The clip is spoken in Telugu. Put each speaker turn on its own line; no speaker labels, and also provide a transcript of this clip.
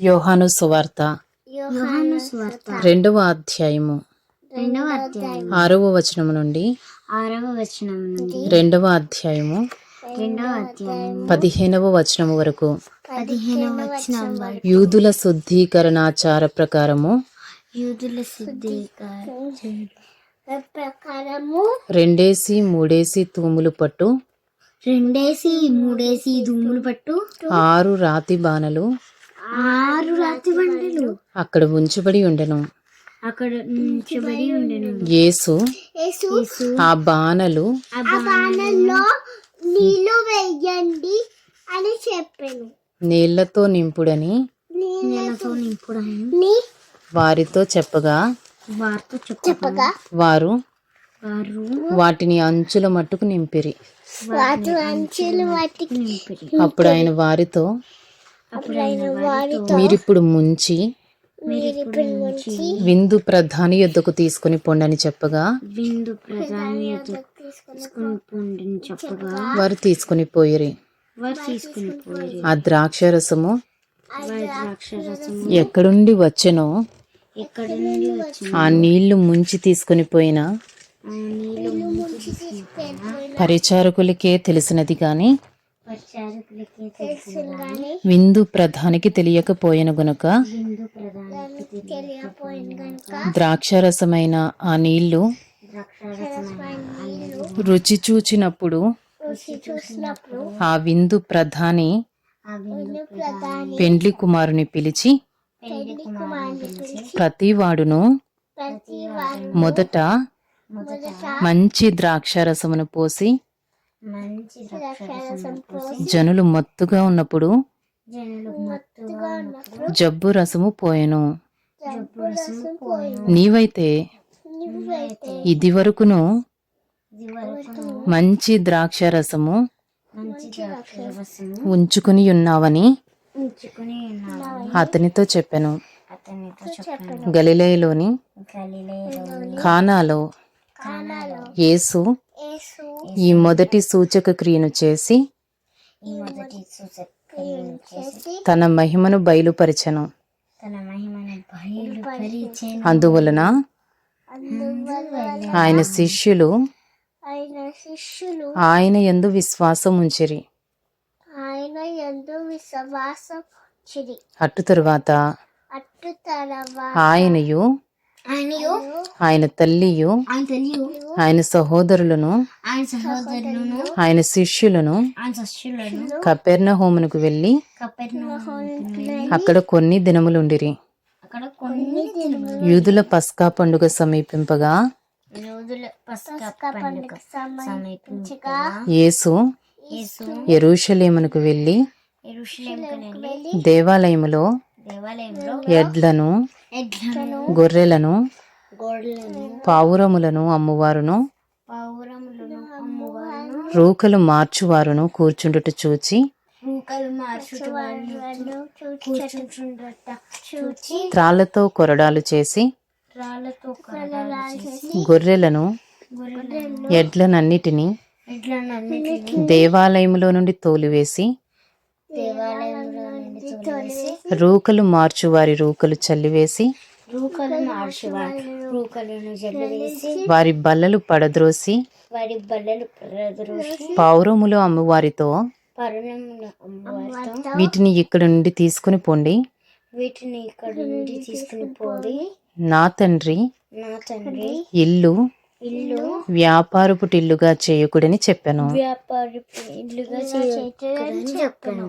యోహాను సువార్త.
యోహాను స్వార్త.
రెండవ అధ్యాయము.
రెండవ అధ్యాయం
ఆరవ వచనము నుండి.
ఆరవ వచనం నుండి.
రెండవ అధ్యాయము.
రెండవ అధ్యాయం
పదిహేనవ వచనము వరకు.
పదిహేనవ వచనం వరకు.
యూదుల శుద్ధీకరణాచార ప్రకారము.
యూదుల ప్రకారము.
రెండేసి మూడేసి తూములు పట్టు.
రెండేసి మూడేసి దుమ్ములు పట్టు.
ఆరు రాతి బాణలు.
ఆరు రాతి బండలు
అక్కడ ఉంచబడి ఉండెను.
అక్కడ ఉంచబడి ఉండెను.
యేసు
యేసు
ఆ బాణలు
ఆ బాణల్లో నీళ్ళు వేయండి అని చెప్పాను.
నీళ్ళతో నింపుడని
నీళ్ళతో నింపుడని
వారితో చెప్పగా
వారితో చెప్పగా
వారు
వారు
వాటిని అంచుల మట్టుకు నింపిరి.
అంచెలు
అప్పుడు ఆయన వారితో మీరిప్పుడు ముంచి విందు ప్రధాని యొద్దకు తీసుకుని పొండని చెప్పగా?
బిందు ప్రధాని తీసుకుని పొండిని చెప్పగా?
వారు తీసుకుని పోయిరి.
వారు తీసుకుని పోయి
ఆ
వారి ద్రాక్షరసం
ఎక్కడుండి వచ్చెనో?
ఎక్కడి నుండి వచ్చిన?
ఆ నీళ్ళు ముంచి తీసుకుని పోయిన?
ఆ నీళ్ళు ముంచి తీసుకుని
పరిచారకులకే తెలిసినది
కానీ
విందు ప్రధానికి తెలియకపోయిన గనుక ద్రాక్షరసమైన ఆ
నీళ్ళు
రుచి చూచినప్పుడు ఆ విందు ప్రధాని పెండ్లి కుమారుని పిలిచి
పెళ్ళి కుమారుని పిలిచి
ప్రతి వాడును
ప్రతి వారు
మొదట మంచి ద్రాక్షరసమును పోసి జనులు మత్తుగా ఉన్నప్పుడు
జనులు మత్తుగా ఉన్నప్పుడు
జబ్బు రసము పోయెను.
జబ్బు రసం పోయిన.
నీవైతే ఇది వరకును మంచి ద్రాక్షరసము
మంచి ద్రాక్షరసం
ఉంచుకుని ఉన్నావని అతనితో చెప్పాను.
అతనితో చెప్పాను.
గలిలయలోని
గలిలేలోని
ఖానాలో యేసు ఈ మొదటి సూచక క్రియను చేసి
ఈ మొదటి సూచక్రియను చేసి
తన మహిమను బయలుపరిచెను.
తన మహిమను బయలుపరిచెను.
అందువలన ఆయన శిష్యులు
ఆయన శిష్యులు
ఆయన యందు విశ్వాసం ఉంచిరి.
ఆయన ఎందు విశ్వాసం చిరి
అటు తరువాత
అట్టు తర్వాత
ఆయనయు ఆయన తల్లియు
ఆయన
సహోదరులను
ఆయన
శిష్యులను
ఆయన శిష్యులను?
కపెర్ణ హోమునకు వెళ్ళి అక్కడ కొన్ని దినములుండిరి.
అక్కడ కొన్ని దినములు
యూదుల పస్కా పండుగ సమీపింపగా యేసు
యేసు
యెరూషలేమునకు వెళ్ళి దేవాలయములో ఎడ్లను గొర్రెలను పావురములను అమ్మువారును. రూకలు మార్చువారును కూర్చుండుట చూచి. త్రాళ్ళతో కొరడాలు చేసి గొర్రెలను ఎడ్లనన్నిటినీ దేవాలయములో నుండి తోలివేసి రూకలు మార్చువారి రూకలు చల్లివేసి
రూకలు మార్చువారు రూకలను జల్లివేసి
వారి బల్లలు పడద్రోసి
వారి బల్లలు
పావురములు అమ్మువారితో వీటిని ఇక్కడ నుండి తీసుకుని పోండి.
వీటిని ఇక్కడ నుండి తీసుకుని పోయి
నా తండ్రి
నా తండ్రి
ఇల్లు
ఇల్లు
వ్యాపారపు టిల్లుగా చేయకుడని చెప్పాను.
వ్యాపారి ఇల్లుగా చెప్పాను.